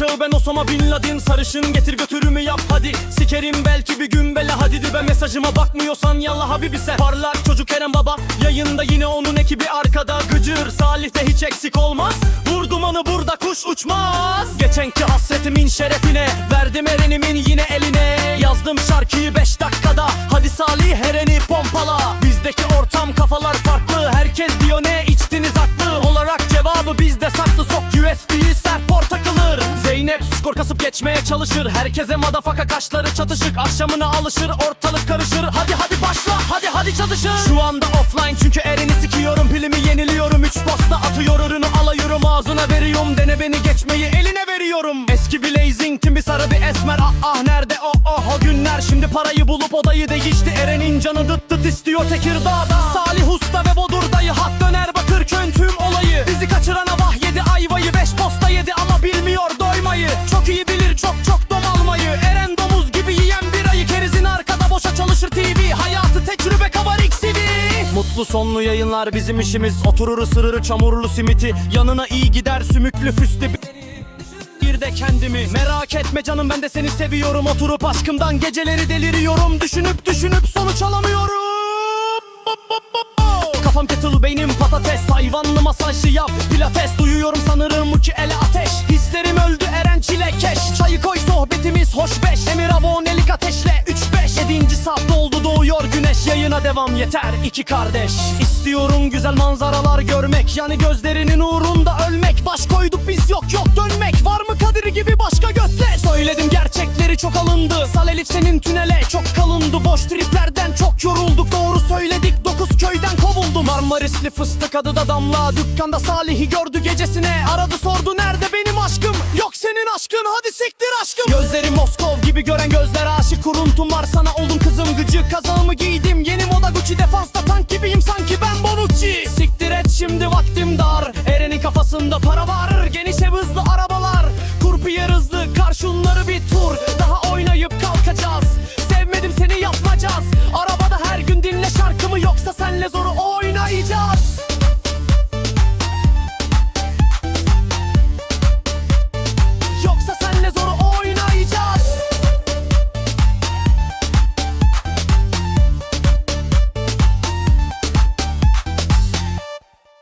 uçağı ben Osama Bin Laden. Sarışın getir götürümü yap hadi. Sikerim belki bir gün bela hadi dibe mesajıma bakmıyorsan yallah habibi sen. Parlak çocuk Eren Baba. Yayında yine onun ekibi arkada. Gıcır Salih de hiç eksik olmaz. Vur dumanı burada kuş uçmaz. Geçenki hasretimin şerefine Verdim Eren'imin yine eline. Yazdım şarkıyı 5 dakikada. Hadi Salih Eren'i pompala. Bizdeki ortam kafalar farklı. Herkes diyor ne içtiniz haklı? Olarak cevabı bizde saklı. Sok USB'yi serpor takılır Zeynep skor kasıp geçmeye çalışır. Herkese madafaka kaşları çatışık Akşamına alışır ortalık karışır. Hadi hadi başla hadi hadi çatışır. Şu anda offline çünkü Eren'i sikiyorum. Pilimi yeniliyorum. Üç posta atıyor ürünü alıyorum Ağzına veriyorum. Dene beni geçmeyi eline veriyorum. Eski Blazing tim bir sarı bir esmer. Ah ah nerede? O oh o günler. Şimdi parayı bulup odayı değişti. Eren'in canı dıt dıt istiyor Tekirdağ'da. Salih Usta ve Bodur Hayatı tecrübe kabarik CV Mutlu sonlu yayınlar bizim işimiz. Oturur ısırır çamurlu simiti. Yanına iyi gider sümüklü füstü bir de kendimi. Merak etme canım ben de seni seviyorum. Oturup aşkımdan geceleri deliriyorum. Düşünüp düşünüp sonuç alamıyorum. Kafam kettle beynim patates. Hayvanlı masajlı yap. Pilates. Duyuyorum sanırım uçu ele Yayına devam yeter iki kardeş. İstiyorum güzel manzaralar görmek Yani gözlerinin uğrunda ölmek. Baş koyduk biz yok yok dönmek. Var mı Kadir gibi başka götle? Söyledim gerçekleri çok alındı. Sal Elif senin tünele çok kalındı. Boş triplerden çok yorulduk. Doğru söyledik dokuz köyden kovuldum. Marmarisli fıstık adı da damla. Dükkanda Salih'i gördü gecesine. Aradı sordu nerede benim aşkım? Yok senin aşkın hadi siktir aşkım. Gözleri Moskov gibi gören gözler aşık. Kuruntum var sana oldum kızım Gıcık kazağımı giydim